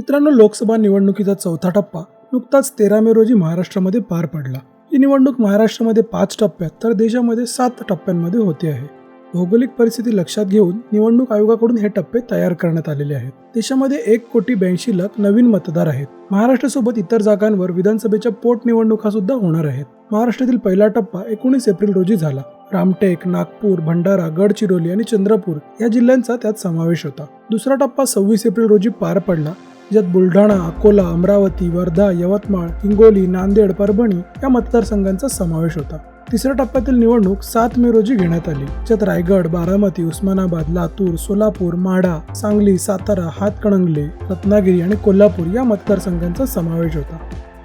मित्रांनो लोकसभा निवडणुकीचा चौथा टप्पा नुकताच तेरा मे रोजी महाराष्ट्रामध्ये पार पडला. ही निवडणूक महाराष्ट्रामध्ये पाच टप्प्यात तर देशामध्ये सात टप्प्यांमध्ये होते आहे. भौगोलिक परिस्थिती लक्षात घेऊन निवडणूक आयोगाकडून हे टप्पे तयार करण्यात आलेले आहेत. देशामध्ये एक कोटी ब्याऐंशी लाख नवीन मतदार आहेत. महाराष्ट्रासोबत इतर जागांवर विधानसभेच्या पोटनिवडणुका सुद्धा होणार आहेत. महाराष्ट्रातील पहिला टप्पा एकोणीस एप्रिल रोजी झाला. रामटेक नागपूर भंडारा गडचिरोली आणि चंद्रपूर या जिल्ह्यांचा त्यात समावेश होता. दुसरा टप्पा सव्वीस एप्रिल रोजी पार पडला. ज्यात बुलढाणा अकोला अमरावती वर्धा यवतमाळ हिंगोली नांदेड परभणी या मतदारसंघांचा समावेश होता. तिसऱ्या टप्प्यातील निवडणूक सात मे रोजी घेण्यात आली. ज्यात रायगड बारामती उस्मानाबाद लातूर सोलापूर माढा सांगली सातारा हातकणंगले रत्नागिरी आणि कोल्हापूर या मतदारसंघांचा समावेश होता.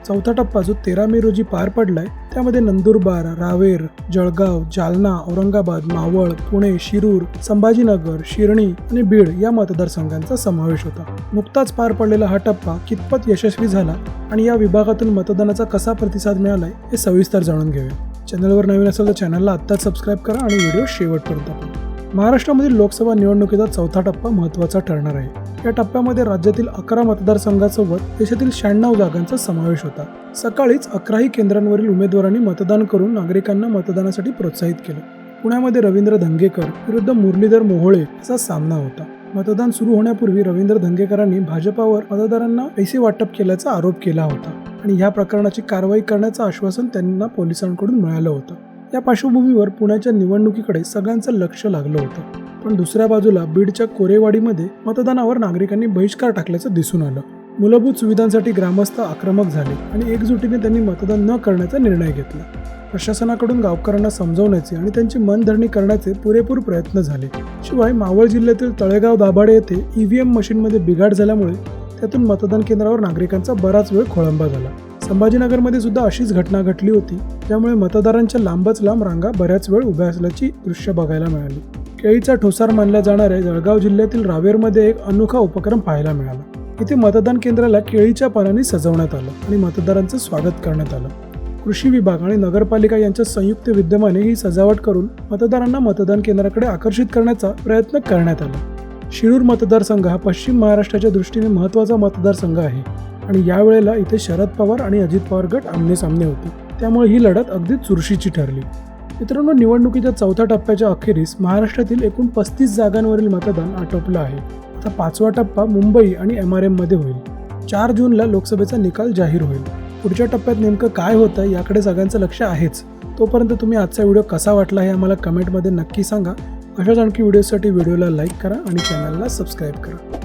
चौथा टप्पा जो तेरा मे रोजी पार पडलाय त्यामध्ये नंदुरबार रावेर जळगाव जालना औरंगाबाद मावळ पुणे शिरूर संभाजीनगर शिर्णी आणि बीड या मतदारसंघांचा समावेश होता. नुकताच पार पडलेला हा टप्पा कितपत यशस्वी झाला आणि या विभागातून मतदानाचा कसा प्रतिसाद मिळालाय हे सविस्तर जाणून घेऊया. चॅनलवर नवीन असेल तर चॅनलला आत्ताच सबस्क्राईब करा आणि व्हिडिओ शेवटपर्यंत महाराष्ट्रामधील लोकसभा निवडणुकीचा चौथा टप्पा महत्त्वाचा ठरणार आहे. या टप्प्यामध्ये राज्यातील अकरा मतदारसंघासोबत देशातील शहाण्णव जागांचा समावेश होता. सकाळीच अकराही केंद्रांवरील उमेदवारांनी मतदान करून नागरिकांना मतदानासाठी प्रोत्साहित केलं. पुण्यामध्ये रवींद्र धंगेकर विरुद्ध मुरलीधर मोहोळे असा सामना होता. मतदान सुरू होण्यापूर्वी रवींद्र धंगेकरांनी भाजपावर मतदारांना पैसे वाटप केल्याचा आरोप केला होता आणि या प्रकरणाची कारवाई करण्याचं आश्वासन त्यांना पोलिसांकडून मिळालं होतं. या पार्श्वभूमीवर पुण्याच्या निवडणुकीकडे सगळ्यांचं लक्ष लागलं होतं. पण दुसऱ्या बाजूला बीडच्या कोरेवाडीमध्ये मतदानावर नागरिकांनी बहिष्कार टाकल्याचं दिसून आलं. मूलभूत सुविधांसाठी ग्रामस्थ आक्रमक झाले आणि एकजुटीने त्यांनी मतदान न करण्याचा निर्णय घेतला. प्रशासनाकडून गावकऱ्यांना समजवण्याचे आणि त्यांची मनधरणी करण्याचे पुरेपूर प्रयत्न झाले. शिवाय मावळ जिल्ह्यातील तळेगाव दाभाडे येथे ईव्हीएम मशीनमध्ये बिघाड झाल्यामुळे त्यातून मतदान केंद्रावर नागरिकांचा बराच वेळ खोळंबा झाला. संभाजीनगरमध्ये सुद्धा अशीच घटना घडली होती त्यामुळे मतदारांच्या लांबच लांब रांगा बऱ्याच वेळ उभ्या असल्याची दृश्य बघायला मिळाली. केळीचा ठोसार मानल्या जाणाऱ्या जळगाव जिल्ह्यातील रावेरमध्ये एक अनोखा उपक्रम पाहायला मिळाला. इथे मतदान केंद्राला केळीच्या पानांनी सजवण्यात आलं आणि मतदारांचं स्वागत करण्यात आलं. कृषी विभाग आणि नगरपालिका यांच्या संयुक्त विद्यमाने ही सजावट करून मतदारांना मतदान केंद्राकडे आकर्षित करण्याचा प्रयत्न करण्यात आला. शिरूर मतदारसंघ हा पश्चिम महाराष्ट्राच्या दृष्टीने महत्त्वाचा मतदारसंघ आहे आणि यावेळेला इथे शरद पवार आणि अजित पवार गट आमने सामने होते. त्यामुळे ही लढत अगदी चुरशीची ठरली. मित्रांनो निवडणुकीच्या चौथ्या टप्प्याच्या अखेरीस महाराष्ट्रातील एकूण पस्तीस जागांवरील मतदान आटोपलं आहे. आता पाचवा टप्पा मुंबई आणि एम आर एममध्ये होईल. चार जूनला लोकसभेचा निकाल जाहीर होईल. पुढच्या टप्प्यात नेमकं काय होतं याकडे सगळ्यांचं लक्ष आहेच. तोपर्यंत तुम्ही आजचा व्हिडिओ कसा वाटला हे आम्हाला कमेंटमध्ये नक्की सांगा. अशाच आणखी व्हिडिओसाठी व्हिडिओला लाईक करा आणि चॅनलला सबस्क्राईब करा.